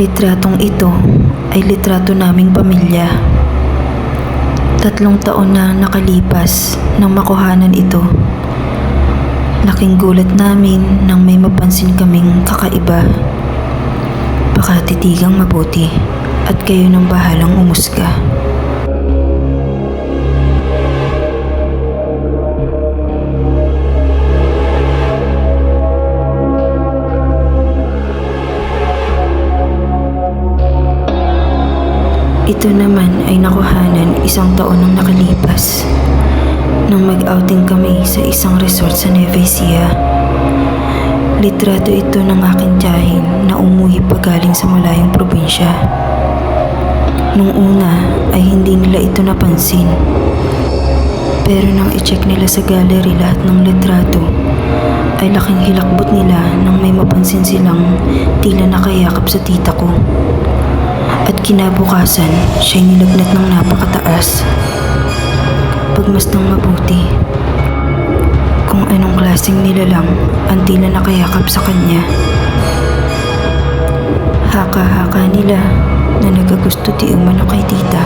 litratong ito ay litrato naming pamilya. Tatlong taon na nakalipas nang makuhanan ito. Laking gulat namin nang may mapansin kaming kakaiba. Baka titigang mabuti at kayo nang bahalang umusga. Ito naman ay nakuhanan isang taon nang nakalipas nang mag-outing kami sa isang resort sa Nueva Ecija. Litrato ito ng aking tiyahin na umuwi pa galing sa malayong probinsya. Nung una ay hindi nila ito napansin. Pero nang i-check nila sa gallery lahat ng litrato, ay laking hilakbot nila nang may mapansin silang tila nakayakap sa tita ko. At kinabukasan, siya'y nilagnat ng napakataas. Pagmastang mabuti, kung anong klaseng nilalang ang tila nakayakap sa kanya. Haka-haka nila na nagagusto di umano kay tita